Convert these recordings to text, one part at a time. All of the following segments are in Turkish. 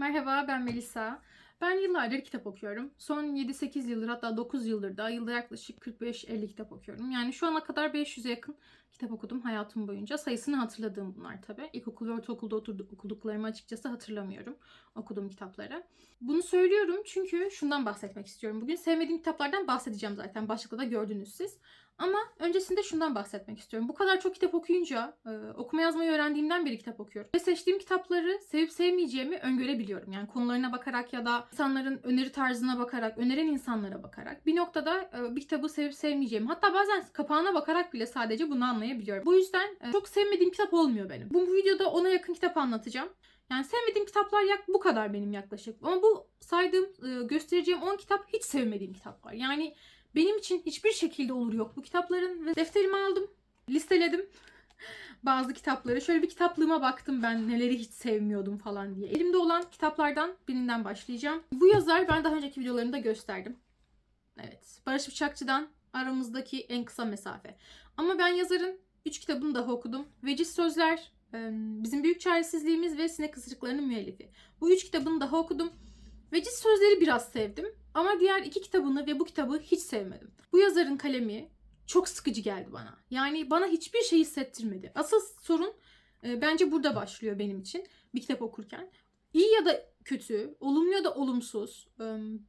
Merhaba ben Melisa. Ben yıllardır kitap okuyorum. Son 7-8 yıldır hatta 9 yıldır da yılda yaklaşık 45-50 kitap okuyorum. Yani şu ana kadar 500'e yakın kitap okudum hayatım boyunca. Sayısını hatırladığım bunlar tabii. İlkokul ve ortaokulda oturdu, okuduklarımı açıkçası hatırlamıyorum okuduğum kitapları. Bunu söylüyorum çünkü şundan bahsetmek istiyorum. Bugün sevmediğim kitaplardan bahsedeceğim zaten. Başlıkta da gördünüz siz. Ama öncesinde şundan bahsetmek istiyorum. Bu kadar çok kitap okuyunca, e, okuma yazmayı öğrendiğimden beri kitap okuyorum. Ve seçtiğim kitapları sevip sevmeyeceğimi öngörebiliyorum. Yani konularına bakarak ya da insanların öneri tarzına bakarak, öneren insanlara bakarak bir noktada e, bir kitabı sevip sevmeyeceğimi, hatta bazen kapağına bakarak bile sadece bunu anlayabiliyorum. Bu yüzden e, çok sevmediğim kitap olmuyor benim. Bu videoda ona yakın kitap anlatacağım. Yani sevmediğim kitaplar yak bu kadar benim yaklaşık. Ama bu saydığım, e, göstereceğim 10 kitap hiç sevmediğim kitaplar. Yani benim için hiçbir şekilde olur yok bu kitapların ve defterimi aldım, listeledim bazı kitapları. Şöyle bir kitaplığıma baktım ben neleri hiç sevmiyordum falan diye. Elimde olan kitaplardan birinden başlayacağım. Bu yazar ben daha önceki videolarımda gösterdim. Evet, Barış Bıçakçı'dan aramızdaki en kısa mesafe. Ama ben yazarın 3 kitabını daha okudum. Veciz Sözler, Bizim Büyük Çaresizliğimiz ve Sinek Isırıklarının müellifi. Bu üç kitabını daha okudum. Veciz Sözleri biraz sevdim. Ama diğer iki kitabını ve bu kitabı hiç sevmedim. Bu yazarın kalemi çok sıkıcı geldi bana. Yani bana hiçbir şey hissettirmedi. Asıl sorun e, bence burada başlıyor benim için bir kitap okurken. İyi ya da kötü, olumlu ya da olumsuz e,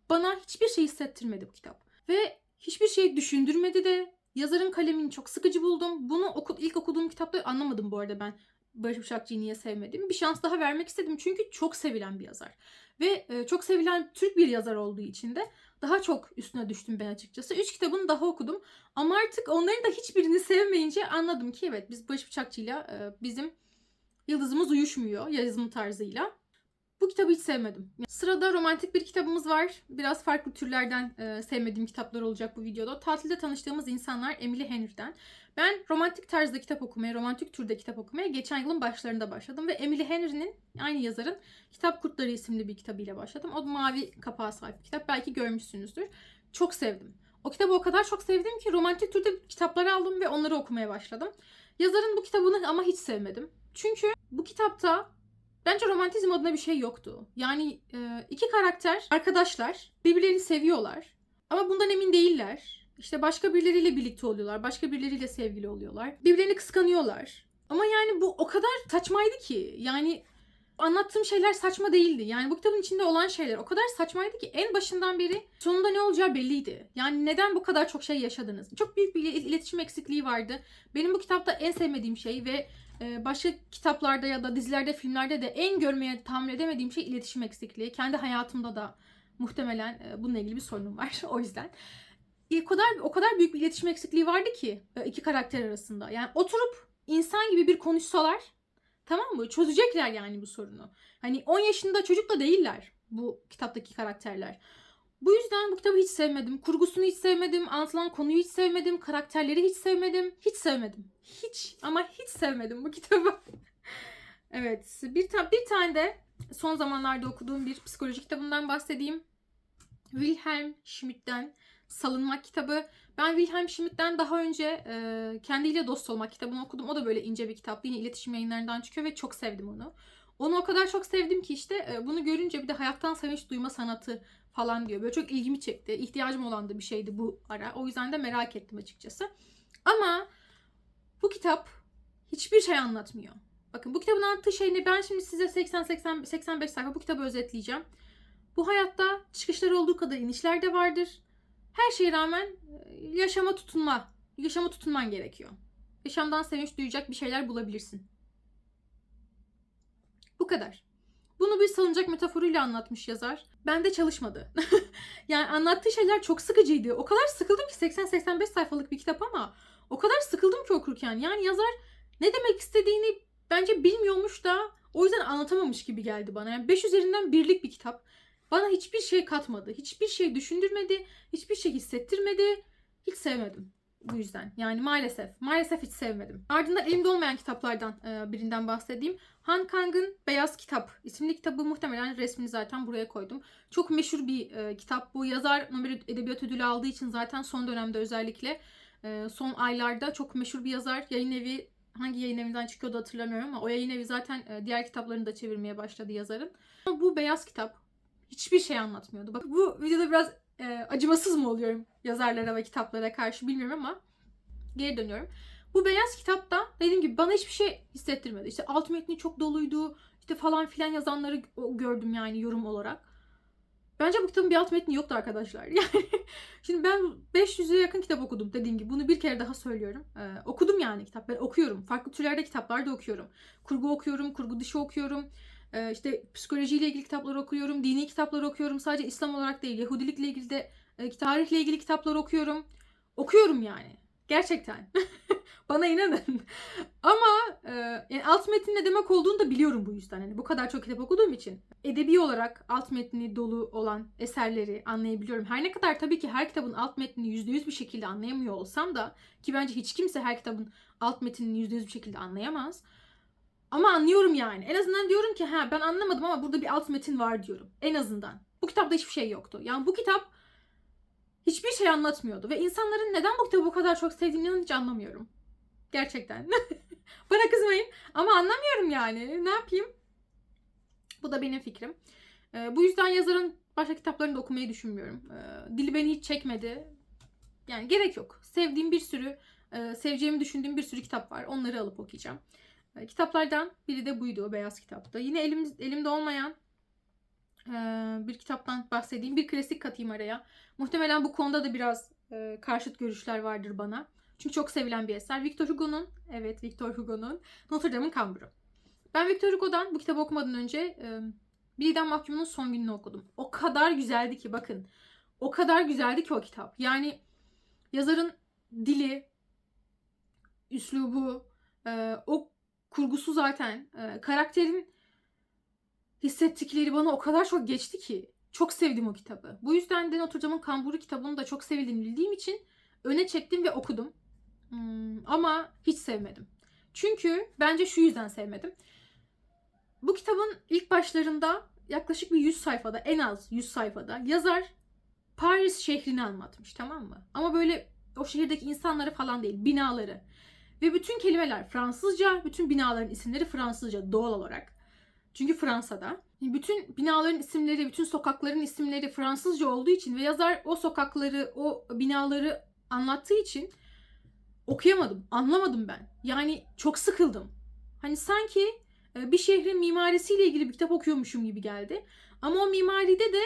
bana hiçbir şey hissettirmedi bu kitap. Ve hiçbir şey düşündürmedi de yazarın kalemini çok sıkıcı buldum. Bunu oku, ilk okuduğum kitapta anlamadım bu arada ben Barış Bıçakçı'yı niye sevmedim. Bir şans daha vermek istedim çünkü çok sevilen bir yazar. Ve e, çok sevilen Türk bir yazar olduğu için de daha çok üstüne düştüm ben açıkçası. Üç kitabını daha okudum. Ama artık onların da hiçbirini sevmeyince anladım ki evet biz Barış Bıçakçı'yla e, bizim yıldızımız uyuşmuyor yazım tarzıyla. Bu kitabı hiç sevmedim. Sırada romantik bir kitabımız var. Biraz farklı türlerden e, sevmediğim kitaplar olacak bu videoda. Tatilde tanıştığımız insanlar Emily Henry'den. Ben romantik tarzda kitap okumaya, romantik türde kitap okumaya geçen yılın başlarında başladım. Ve Emily Henry'nin, aynı yazarın Kitap Kurtları isimli bir kitabıyla başladım. O mavi kapağı sahip bir kitap. Belki görmüşsünüzdür. Çok sevdim. O kitabı o kadar çok sevdim ki romantik türde kitaplar aldım ve onları okumaya başladım. Yazarın bu kitabını ama hiç sevmedim. Çünkü bu kitapta Bence romantizm adına bir şey yoktu. Yani e, iki karakter arkadaşlar birbirlerini seviyorlar ama bundan emin değiller. İşte başka birileriyle birlikte oluyorlar, başka birileriyle sevgili oluyorlar. Birbirlerini kıskanıyorlar. Ama yani bu o kadar saçmaydı ki. Yani anlattığım şeyler saçma değildi. Yani bu kitabın içinde olan şeyler o kadar saçmaydı ki en başından beri sonunda ne olacağı belliydi. Yani neden bu kadar çok şey yaşadınız? Çok büyük bir iletişim eksikliği vardı. Benim bu kitapta en sevmediğim şey ve başka kitaplarda ya da dizilerde, filmlerde de en görmeye tahammül edemediğim şey iletişim eksikliği. Kendi hayatımda da muhtemelen e, bununla ilgili bir sorunum var o yüzden. O kadar o kadar büyük bir iletişim eksikliği vardı ki e, iki karakter arasında. Yani oturup insan gibi bir konuşsalar tamam mı? Çözecekler yani bu sorunu. Hani 10 yaşında çocuk da değiller bu kitaptaki karakterler. Bu yüzden bu kitabı hiç sevmedim. Kurgusunu hiç sevmedim. Anlatılan konuyu hiç sevmedim. Karakterleri hiç sevmedim. Hiç sevmedim. Hiç ama hiç sevmedim bu kitabı. evet. Bir, ta bir tane de son zamanlarda okuduğum bir psikoloji kitabından bahsedeyim. Wilhelm Schmidt'ten Salınmak kitabı. Ben Wilhelm Schmidt'ten daha önce e, kendiyle dost olmak kitabını okudum. O da böyle ince bir kitap. Yine iletişim yayınlarından çıkıyor ve çok sevdim onu. Onu o kadar çok sevdim ki işte e, bunu görünce bir de hayattan sevinç duyma sanatı falan diyor. Böyle çok ilgimi çekti. İhtiyacım olan da bir şeydi bu ara. O yüzden de merak ettim açıkçası. Ama bu kitap hiçbir şey anlatmıyor. Bakın bu kitabın anlattığı şey ne? Ben şimdi size 80-85 sayfa bu kitabı özetleyeceğim. Bu hayatta çıkışlar olduğu kadar inişler de vardır. Her şeye rağmen yaşama tutunma, yaşama tutunman gerekiyor. Yaşamdan sevinç duyacak bir şeyler bulabilirsin. Bu kadar. Bunu bir salıncak metaforuyla anlatmış yazar. Bende çalışmadı. yani anlattığı şeyler çok sıkıcıydı. O kadar sıkıldım ki 80-85 sayfalık bir kitap ama o kadar sıkıldım ki okurken. Yani yazar ne demek istediğini bence bilmiyormuş da o yüzden anlatamamış gibi geldi bana. Yani 5 üzerinden birlik bir kitap. Bana hiçbir şey katmadı. Hiçbir şey düşündürmedi. Hiçbir şey hissettirmedi. Hiç sevmedim bu yüzden. Yani maalesef. Maalesef hiç sevmedim. Ardından elimde olmayan kitaplardan e, birinden bahsedeyim. Han Kang'ın Beyaz Kitap isimli kitabı muhtemelen resmini zaten buraya koydum. Çok meşhur bir e, kitap. Bu yazar Nobel Edebiyat Ödülü aldığı için zaten son dönemde özellikle e, son aylarda çok meşhur bir yazar. Yayın evi hangi yayın evinden çıkıyordu hatırlamıyorum ama o yayın evi zaten e, diğer kitaplarını da çevirmeye başladı yazarın. Ama bu beyaz kitap hiçbir şey anlatmıyordu. Bak bu videoda biraz e, acımasız mı oluyorum yazarlara ve kitaplara karşı bilmiyorum ama geri dönüyorum. Bu beyaz kitapta dediğim gibi bana hiçbir şey hissettirmedi. İşte alt metni çok doluydu. işte falan filan yazanları gördüm yani yorum olarak. Bence bu kitabın bir alt metni yoktu arkadaşlar. Yani şimdi ben 500'e yakın kitap okudum dediğim gibi. Bunu bir kere daha söylüyorum. Ee, okudum yani kitap. Ben okuyorum. Farklı türlerde kitaplar da okuyorum. Kurgu okuyorum, kurgu dışı okuyorum. Ee, işte psikolojiyle ilgili kitaplar okuyorum. Dini kitaplar okuyorum. Sadece İslam olarak değil. Yahudilikle ilgili de e, tarihle ilgili kitaplar okuyorum. Okuyorum yani. Gerçekten. Bana inanın. Ama e, yani alt metin ne demek olduğunu da biliyorum bu yüzden. Yani bu kadar çok kitap okuduğum için. Edebi olarak alt metni dolu olan eserleri anlayabiliyorum. Her ne kadar tabii ki her kitabın alt metnini %100 bir şekilde anlayamıyor olsam da ki bence hiç kimse her kitabın alt metnini %100 bir şekilde anlayamaz. Ama anlıyorum yani. En azından diyorum ki ha ben anlamadım ama burada bir alt metin var diyorum. En azından. Bu kitapta hiçbir şey yoktu. Yani bu kitap hiçbir şey anlatmıyordu. Ve insanların neden bu kitabı bu kadar çok sevdiğini hiç anlamıyorum. Gerçekten. Bana kızmayın. Ama anlamıyorum yani. Ne yapayım? Bu da benim fikrim. Ee, bu yüzden yazarın başka kitaplarını da okumayı düşünmüyorum. Ee, dili beni hiç çekmedi. Yani gerek yok. Sevdiğim bir sürü, e, seveceğimi düşündüğüm bir sürü kitap var. Onları alıp okuyacağım. E, kitaplardan biri de buydu o beyaz kitapta. Yine elim, elimde olmayan e, bir kitaptan bahsedeyim. Bir klasik katayım araya. Muhtemelen bu konuda da biraz e, karşıt görüşler vardır bana. Çünkü çok sevilen bir eser. Victor Hugo'nun, evet Victor Hugo'nun Notre Dame'ın Kamburu. Ben Victor Hugo'dan bu kitabı okumadan önce e, Bir İdam Mahkumu'nun son gününü okudum. O kadar güzeldi ki bakın. O kadar güzeldi ki o kitap. Yani yazarın dili, üslubu, e, o kurgusu zaten, karakterin hissettikleri bana o kadar çok geçti ki. Çok sevdim o kitabı. Bu yüzden de Notre Dame'ın Kamburu kitabını da çok sevildiğini bildiğim için öne çektim ve okudum. Hmm, ama hiç sevmedim. Çünkü bence şu yüzden sevmedim. Bu kitabın ilk başlarında yaklaşık bir 100 sayfada en az 100 sayfada yazar Paris şehrini anlatmış tamam mı? Ama böyle o şehirdeki insanları falan değil binaları. Ve bütün kelimeler Fransızca, bütün binaların isimleri Fransızca doğal olarak. Çünkü Fransa'da. Bütün binaların isimleri, bütün sokakların isimleri Fransızca olduğu için ve yazar o sokakları, o binaları anlattığı için okuyamadım, anlamadım ben. Yani çok sıkıldım. Hani sanki e, bir şehrin mimarisiyle ilgili bir kitap okuyormuşum gibi geldi. Ama o mimaride de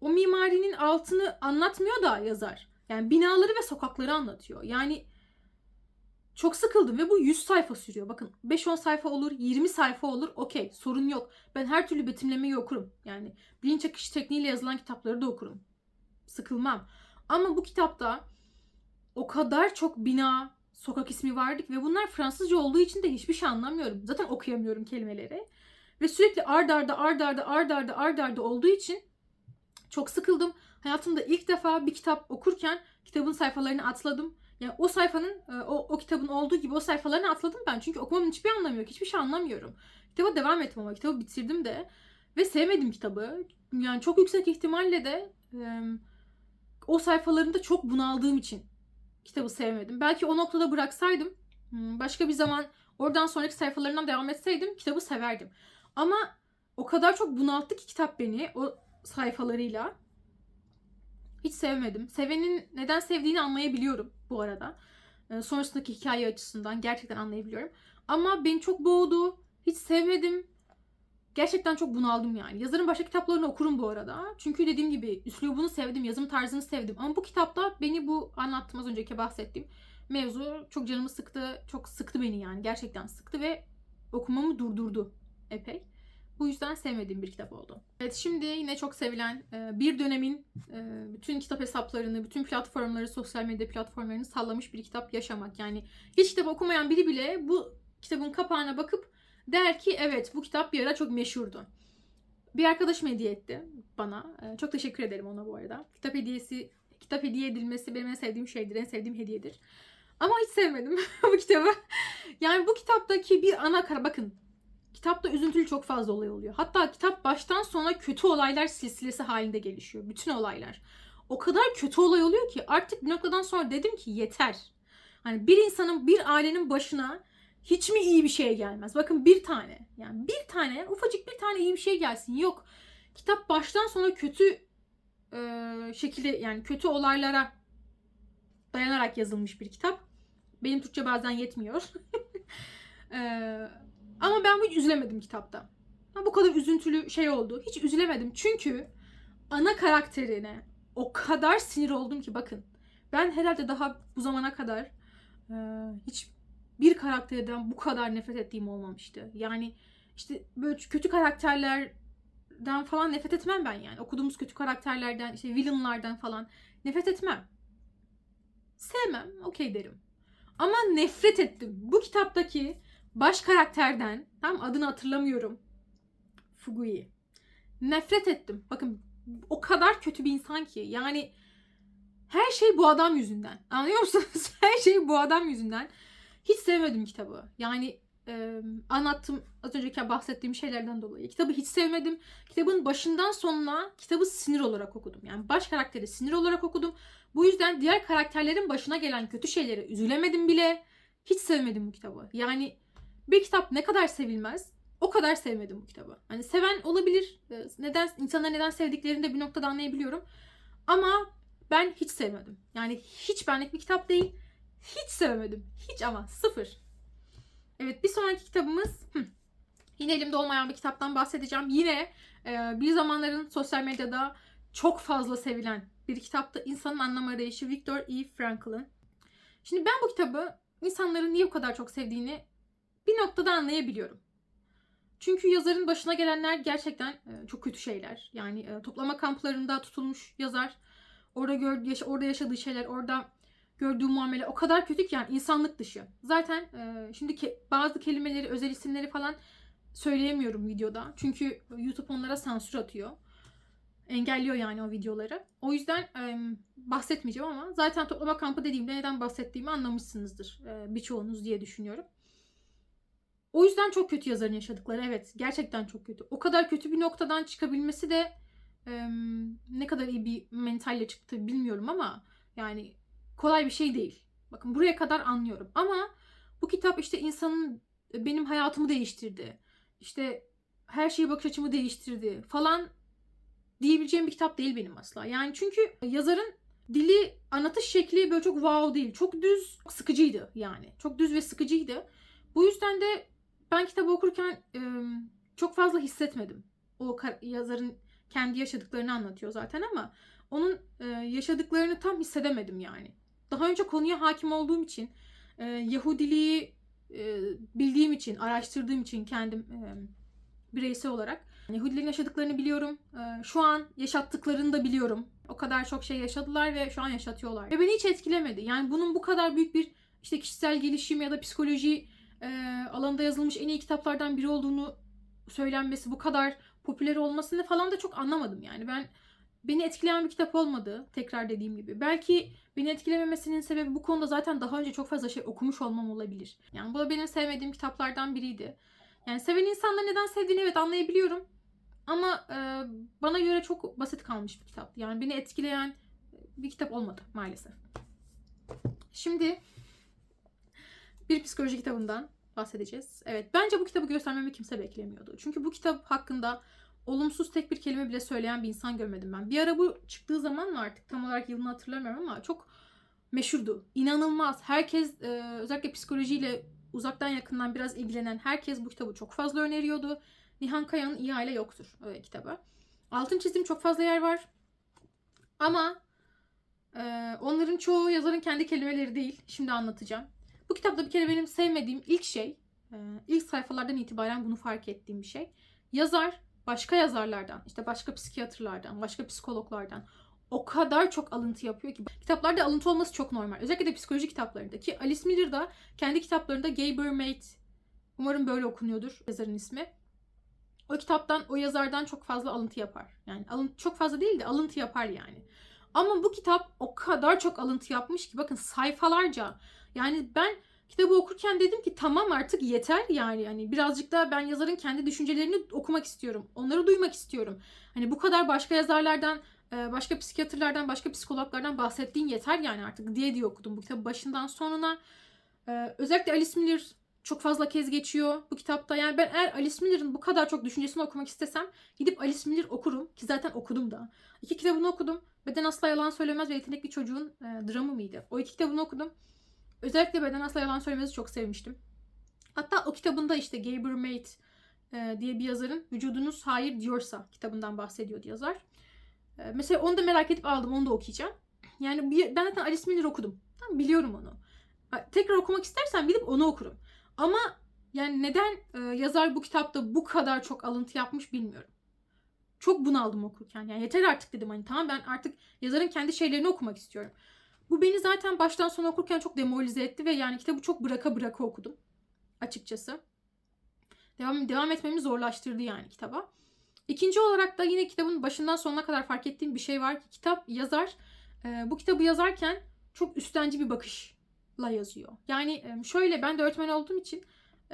o mimarinin altını anlatmıyor da yazar. Yani binaları ve sokakları anlatıyor. Yani çok sıkıldım ve bu 100 sayfa sürüyor. Bakın 5-10 sayfa olur, 20 sayfa olur. Okey sorun yok. Ben her türlü betimlemeyi okurum. Yani bilinç akışı tekniğiyle yazılan kitapları da okurum. Sıkılmam. Ama bu kitapta o kadar çok bina, sokak ismi vardı ki ve bunlar Fransızca olduğu için de hiçbir şey anlamıyorum. Zaten okuyamıyorum kelimeleri. Ve sürekli ard arda ard arda ard arda ard arda olduğu için çok sıkıldım. Hayatımda ilk defa bir kitap okurken kitabın sayfalarını atladım. Yani o sayfanın, e, o kitabın olduğu gibi o sayfalarını atladım ben. Çünkü okumamın hiçbir anlamı yok. Hiçbir şey anlamıyorum. Kitaba devam ettim ama kitabı bitirdim de. Ve sevmedim kitabı. Yani çok yüksek ihtimalle de e, o sayfalarında çok bunaldığım için kitabı sevmedim. Belki o noktada bıraksaydım, hmm, başka bir zaman oradan sonraki sayfalarından devam etseydim kitabı severdim. Ama o kadar çok bunalttı ki kitap beni o sayfalarıyla. Hiç sevmedim. Sevenin neden sevdiğini anlayabiliyorum bu arada. Ee, sonrasındaki hikaye açısından gerçekten anlayabiliyorum. Ama beni çok boğdu. Hiç sevmedim. Gerçekten çok bunaldım yani. Yazarın başka kitaplarını okurum bu arada. Çünkü dediğim gibi üslubunu sevdim, yazım tarzını sevdim. Ama bu kitapta beni bu anlattığım az önceki bahsettiğim mevzu çok canımı sıktı. Çok sıktı beni yani. Gerçekten sıktı ve okumamı durdurdu epey. Bu yüzden sevmediğim bir kitap oldu. Evet şimdi yine çok sevilen e, bir dönemin e, bütün kitap hesaplarını, bütün platformları, sosyal medya platformlarını sallamış bir kitap Yaşamak. Yani hiç kitap okumayan biri bile bu kitabın kapağına bakıp der ki evet bu kitap bir ara çok meşhurdu. Bir arkadaşım hediye etti bana. E, Çok teşekkür ederim ona bu arada. Kitap hediyesi, kitap hediye edilmesi benim en sevdiğim şeydir, en sevdiğim hediyedir. Ama hiç sevmedim bu kitabı. Yani bu kitaptaki bir ana kara bakın Kitapta üzüntülü çok fazla olay oluyor. Hatta kitap baştan sona kötü olaylar silsilesi halinde gelişiyor. Bütün olaylar. O kadar kötü olay oluyor ki artık bir noktadan sonra dedim ki yeter. Hani bir insanın, bir ailenin başına Hiç mi iyi bir şey gelmez? Bakın bir tane. Yani bir tane, ufacık bir tane iyi bir şey gelsin. Yok. Kitap baştan sona kötü e, şekilde yani kötü olaylara dayanarak yazılmış bir kitap. Benim Türkçe bazen yetmiyor. E, ama ben hiç üzülemedim kitapta. Ha, bu kadar üzüntülü şey oldu. Hiç üzülemedim. Çünkü ana karakterine o kadar sinir oldum ki bakın. Ben herhalde daha bu zamana kadar e, hiç bir karakterden bu kadar nefret ettiğim olmamıştı. Yani işte böyle kötü karakterlerden falan nefret etmem ben yani. Okuduğumuz kötü karakterlerden, işte villainlardan falan nefret etmem. Sevmem, okey derim. Ama nefret ettim. Bu kitaptaki baş karakterden, tam adını hatırlamıyorum. Fugui. Nefret ettim. Bakın o kadar kötü bir insan ki. Yani her şey bu adam yüzünden. Anlıyor musunuz? her şey bu adam yüzünden. Hiç sevmedim kitabı. Yani e, anlattım az önceki bahsettiğim şeylerden dolayı. Kitabı hiç sevmedim. Kitabın başından sonuna kitabı sinir olarak okudum. Yani baş karakteri sinir olarak okudum. Bu yüzden diğer karakterlerin başına gelen kötü şeylere üzülemedim bile. Hiç sevmedim bu kitabı. Yani bir kitap ne kadar sevilmez o kadar sevmedim bu kitabı. Hani seven olabilir. E, Neden insanlar neden sevdiklerini de bir noktada anlayabiliyorum. Ama ben hiç sevmedim. Yani hiç benlik bir kitap değil. Hiç sevmedim. Hiç ama sıfır. Evet bir sonraki kitabımız hı, yine elimde olmayan bir kitaptan bahsedeceğim. Yine e, bir zamanların sosyal medyada çok fazla sevilen bir kitaptı. İnsanın Anlam Arayışı Viktor E. Frankl'ın. Şimdi ben bu kitabı insanların niye bu kadar çok sevdiğini bir noktada anlayabiliyorum. Çünkü yazarın başına gelenler gerçekten e, çok kötü şeyler. Yani e, toplama kamplarında tutulmuş yazar. Orada gördüğü, orada yaşadığı şeyler, orada gördüğü muamele o kadar kötü ki yani insanlık dışı. Zaten e, şimdi bazı kelimeleri, özel isimleri falan söyleyemiyorum videoda. Çünkü YouTube onlara sansür atıyor. Engelliyor yani o videoları. O yüzden bahsetmeyeceğim ama zaten toplama kampı dediğimde neden bahsettiğimi anlamışsınızdır birçoğunuz diye düşünüyorum. O yüzden çok kötü yazarın yaşadıkları. Evet gerçekten çok kötü. O kadar kötü bir noktadan çıkabilmesi de e, ne kadar iyi bir mentalle çıktı bilmiyorum ama yani kolay bir şey değil. Bakın buraya kadar anlıyorum. Ama bu kitap işte insanın benim hayatımı değiştirdi. İşte her şeyi bakış açımı değiştirdi falan diyebileceğim bir kitap değil benim asla. Yani çünkü yazarın dili anlatış şekli böyle çok wow değil. Çok düz, çok sıkıcıydı yani. Çok düz ve sıkıcıydı. Bu yüzden de ben kitabı okurken e, çok fazla hissetmedim. O yazarın kendi yaşadıklarını anlatıyor zaten ama onun e, yaşadıklarını tam hissedemedim yani. Daha önce konuya hakim olduğum için, e, Yahudiliği e, bildiğim için, araştırdığım için kendim e, bireysel olarak Yahudilerin yaşadıklarını biliyorum. E, şu an yaşattıklarını da biliyorum. O kadar çok şey yaşadılar ve şu an yaşatıyorlar. Ve beni hiç etkilemedi. Yani bunun bu kadar büyük bir işte kişisel gelişim ya da psikoloji e, alanında yazılmış en iyi kitaplardan biri olduğunu söylenmesi, bu kadar popüler olmasını falan da çok anlamadım yani. Ben beni etkileyen bir kitap olmadı. Tekrar dediğim gibi. Belki beni etkilememesinin sebebi bu konuda zaten daha önce çok fazla şey okumuş olmam olabilir. Yani bu da benim sevmediğim kitaplardan biriydi. Yani seven insanlar neden sevdiğini evet anlayabiliyorum. Ama e, bana göre çok basit kalmış bir kitap. Yani beni etkileyen bir kitap olmadı maalesef. Şimdi bir psikoloji kitabından bahsedeceğiz. Evet bence bu kitabı göstermemi kimse beklemiyordu. Çünkü bu kitap hakkında olumsuz tek bir kelime bile söyleyen bir insan görmedim ben. Bir ara bu çıktığı zaman mı artık tam olarak yılını hatırlamıyorum ama çok meşhurdu. İnanılmaz. Herkes e, özellikle psikolojiyle uzaktan yakından biraz ilgilenen herkes bu kitabı çok fazla öneriyordu. Nihan Kaya'nın İyi Aile Yoktur e, kitabı. Altın çizdiğim çok fazla yer var. Ama e, onların çoğu yazarın kendi kelimeleri değil. Şimdi anlatacağım. Bu kitapta bir kere benim sevmediğim ilk şey, e, ilk sayfalardan itibaren bunu fark ettiğim bir şey. Yazar başka yazarlardan, işte başka psikiyatrlardan, başka psikologlardan o kadar çok alıntı yapıyor ki. Kitaplarda alıntı olması çok normal. Özellikle de psikoloji kitaplarında ki Alice Miller da kendi kitaplarında Gay Mermaid, umarım böyle okunuyordur yazarın ismi. O kitaptan, o yazardan çok fazla alıntı yapar. Yani alıntı çok fazla değil de alıntı yapar yani. Ama bu kitap o kadar çok alıntı yapmış ki bakın sayfalarca. Yani ben kitabı okurken dedim ki tamam artık yeter yani. Yani birazcık daha ben yazarın kendi düşüncelerini okumak istiyorum. Onları duymak istiyorum. Hani bu kadar başka yazarlardan, e, başka psikiyatrlardan, başka psikologlardan bahsettiğin yeter yani artık diye diye okudum bu kitabı başından sonuna. Ee, özellikle Alice Miller çok fazla kez geçiyor bu kitapta. Yani ben eğer Alice Miller'ın bu kadar çok düşüncesini okumak istesem gidip Alice Miller okurum ki zaten okudum da. İki kitabını okudum. Beden Asla Yalan Söylemez ve Yetenekli Çocuğun e, dramı mıydı? O iki kitabını okudum. Özellikle Beden Asla Yalan Söylemez'i çok sevmiştim. Hatta o kitabında işte Gabriel Mate e, diye bir yazarın Vücudunuz Hayır Diyorsa kitabından bahsediyordu yazar. E, mesela onu da merak edip aldım. Onu da okuyacağım. Yani bir, ben zaten Alice Miller okudum. Tamam biliyorum onu. Tekrar okumak istersen gidip onu okurum. Ama yani neden e, yazar bu kitapta bu kadar çok alıntı yapmış bilmiyorum. Çok bunaldım okurken. Yani yeter artık dedim hani tamam ben artık yazarın kendi şeylerini okumak istiyorum. Bu beni zaten baştan sona okurken çok demoralize etti ve yani kitabı çok bıraka bıraka okudum açıkçası. Devam, devam etmemi zorlaştırdı yani kitaba. İkinci olarak da yine kitabın başından sonuna kadar fark ettiğim bir şey var ki kitap yazar e, bu kitabı yazarken çok üstenci bir bakışla yazıyor. Yani e, şöyle ben de öğretmen olduğum için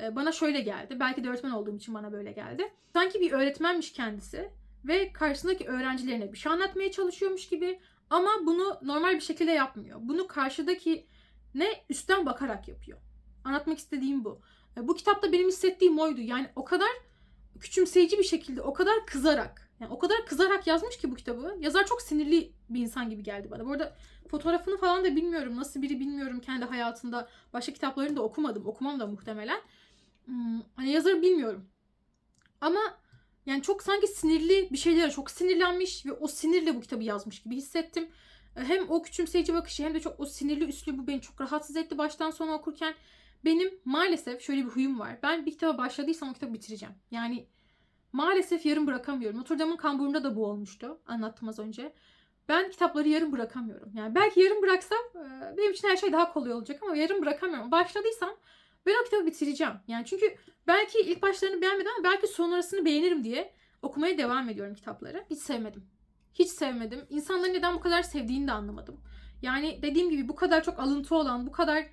e, bana şöyle geldi. Belki de öğretmen olduğum için bana böyle geldi. Sanki bir öğretmenmiş kendisi ve karşısındaki öğrencilerine bir şey anlatmaya çalışıyormuş gibi ama bunu normal bir şekilde yapmıyor. Bunu karşıdaki ne üstten bakarak yapıyor. Anlatmak istediğim bu. E, Bu kitapta benim hissettiğim oydu. Yani o kadar küçümseyici bir şekilde, o kadar kızarak, yani o kadar kızarak yazmış ki bu kitabı. Yazar çok sinirli bir insan gibi geldi bana. Bu arada fotoğrafını falan da bilmiyorum. Nasıl biri bilmiyorum kendi hayatında. Başka kitaplarını da okumadım. Okumam da muhtemelen. Hmm, hani yazarı bilmiyorum. Ama yani çok sanki sinirli bir şeylere çok sinirlenmiş ve o sinirle bu kitabı yazmış gibi hissettim. E, Hem o küçümseyici bakışı hem de çok o sinirli üslubu beni çok rahatsız etti baştan sona okurken. Benim maalesef şöyle bir huyum var. Ben bir kitaba başladıysam o kitabı bitireceğim. Yani maalesef yarım bırakamıyorum. Notre Dame'ın kamburunda da bu olmuştu. Anlattım az önce. Ben kitapları yarım bırakamıyorum. Yani belki yarım bıraksam e, benim için her şey daha kolay olacak ama yarım bırakamıyorum. Başladıysam ben o kitabı bitireceğim. Yani çünkü belki ilk başlarını beğenmedim ama belki sonrasını beğenirim diye okumaya devam ediyorum kitapları. Hiç sevmedim. Hiç sevmedim. İnsanların neden bu kadar sevdiğini de anlamadım. Yani dediğim gibi bu kadar çok alıntı olan, bu kadar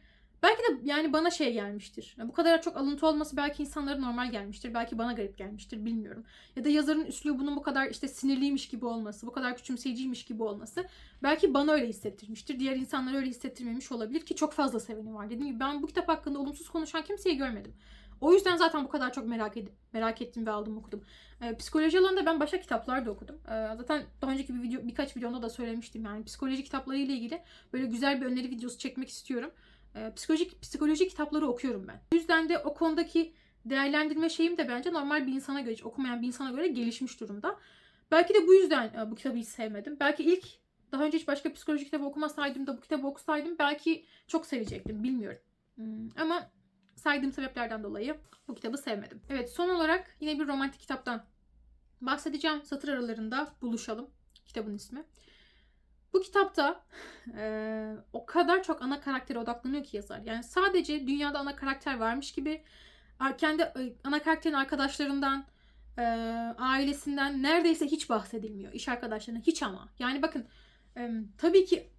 belki de yani bana şey gelmiştir. Yani bu kadar çok alıntı olması belki insanlara normal gelmiştir. Belki bana garip gelmiştir bilmiyorum. Ya da yazarın üslubunun bu kadar işte sinirliymiş gibi olması, bu kadar küçümseyiciymiş gibi olması belki bana öyle hissettirmiştir. Diğer insanlara öyle hissettirmemiş olabilir ki çok fazla seveni var. Dediğim gibi ben bu kitap hakkında olumsuz konuşan kimseyi görmedim. O yüzden zaten bu kadar çok merak edip merak ettim ve aldım okudum. Ee, psikoloji alanında ben başka kitaplar da okudum. Ee, zaten daha önceki bir video birkaç videomda da söylemiştim yani psikoloji kitapları ile ilgili böyle güzel bir öneri videosu çekmek istiyorum. Ee, psikolojik psikoloji kitapları okuyorum ben. O yüzden de o konudaki değerlendirme şeyim de bence normal bir insana göre, okumayan bir insana göre gelişmiş durumda. Belki de bu yüzden e, bu kitabı hiç sevmedim. Belki ilk daha önce hiç başka psikoloji kitabı okumasaydım da bu kitabı okusaydım belki çok sevecektim bilmiyorum. Hmm, ama saydığım sebeplerden dolayı bu kitabı sevmedim. Evet son olarak yine bir romantik kitaptan bahsedeceğim. Satır aralarında buluşalım kitabın ismi. Bu kitapta eee, o kadar çok ana karaktere odaklanıyor ki yazar. Yani sadece dünyada ana karakter varmış gibi kendi e, ana karakterin arkadaşlarından, eee, ailesinden neredeyse hiç bahsedilmiyor. İş arkadaşlarından hiç ama. Yani bakın em, tabii ki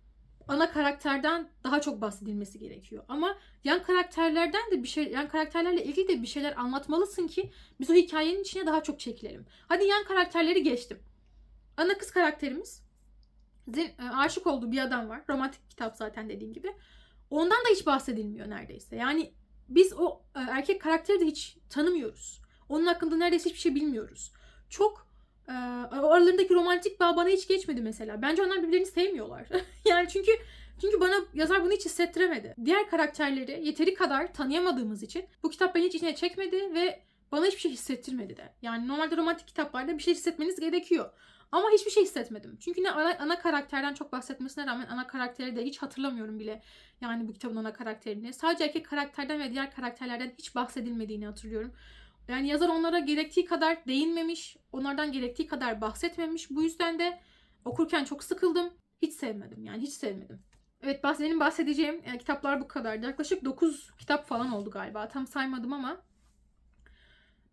ana karakterden daha çok bahsedilmesi gerekiyor. Ama yan karakterlerden de bir şey, yan karakterlerle ilgili de bir şeyler anlatmalısın ki biz o hikayenin içine daha çok çekilelim. Hadi yan karakterleri geçtim. Ana kız karakterimiz e, aşık olduğu bir adam var. Romantik kitap zaten dediğim gibi. Ondan da hiç bahsedilmiyor neredeyse. Yani biz o e, erkek karakteri de hiç tanımıyoruz. Onun hakkında neredeyse hiçbir şey bilmiyoruz. Çok e, aralarındaki romantik bağ bana hiç geçmedi mesela. Bence onlar birbirlerini sevmiyorlar. yani çünkü çünkü bana yazar bunu hiç hissettiremedi. Diğer karakterleri yeteri kadar tanıyamadığımız için bu kitap beni hiç içine çekmedi ve bana hiçbir şey hissettirmedi de. Yani normalde romantik kitaplarda bir şey hissetmeniz gerekiyor. Ama hiçbir şey hissetmedim. Çünkü ne ana, ana karakterden çok bahsetmesine rağmen ana karakteri de hiç hatırlamıyorum bile. Yani bu kitabın ana karakterini. Sadece erkek karakterden ve diğer karakterlerden hiç bahsedilmediğini hatırlıyorum. Yani yazar onlara gerektiği kadar değinmemiş, onlardan gerektiği kadar bahsetmemiş. Bu yüzden de okurken çok sıkıldım. Hiç sevmedim yani hiç sevmedim. Evet benim bahsedeceğim e, kitaplar bu kadardı. Yaklaşık 9 kitap falan oldu galiba. Tam saymadım ama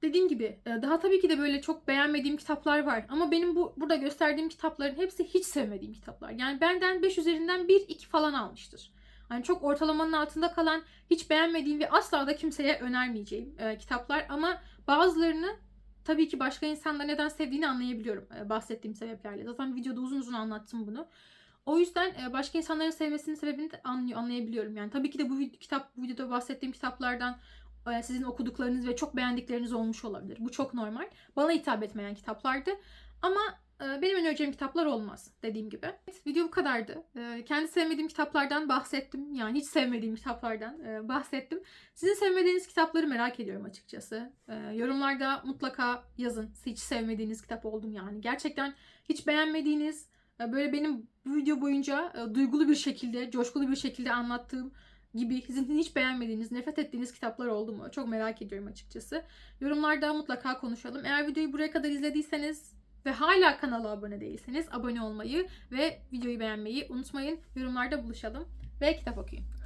Dediğim gibi e, daha tabii ki de böyle çok beğenmediğim kitaplar var. Ama benim bu burada gösterdiğim kitapların hepsi hiç sevmediğim kitaplar. Yani benden 5 üzerinden 1-2 falan almıştır. Hani çok ortalamanın altında kalan, hiç beğenmediğim ve asla da kimseye önermeyeceğim e, kitaplar. Ama bazılarını tabii ki başka insanlar neden sevdiğini anlayabiliyorum e, bahsettiğim sebeplerle. Zaten videoda uzun uzun anlattım bunu. O yüzden e, başka insanların sevmesinin sebebini de anlay- anlayabiliyorum. Yani tabii ki de bu kitap bu videoda bahsettiğim kitaplardan sizin okuduklarınız ve çok beğendikleriniz olmuş olabilir. Bu çok normal. Bana hitap etmeyen kitaplardı. Ama e, benim önereceğim kitaplar olmaz dediğim gibi. Evet, video bu kadardı. E, Kendi sevmediğim kitaplardan bahsettim. Yani hiç sevmediğim kitaplardan e, bahsettim. Sizin sevmediğiniz kitapları merak ediyorum açıkçası. E, Yorumlarda mutlaka yazın. Hiç sevmediğiniz kitap oldum yani. Gerçekten hiç beğenmediğiniz, e, böyle benim video boyunca e, duygulu bir şekilde, coşkulu bir şekilde anlattığım gibi sizin hiç beğenmediğiniz, nefret ettiğiniz kitaplar oldu mu? Çok merak ediyorum açıkçası. Yorumlarda mutlaka konuşalım. Eğer videoyu buraya kadar izlediyseniz ve hala kanala abone değilseniz abone olmayı ve videoyu beğenmeyi unutmayın. Yorumlarda buluşalım ve kitap okuyun.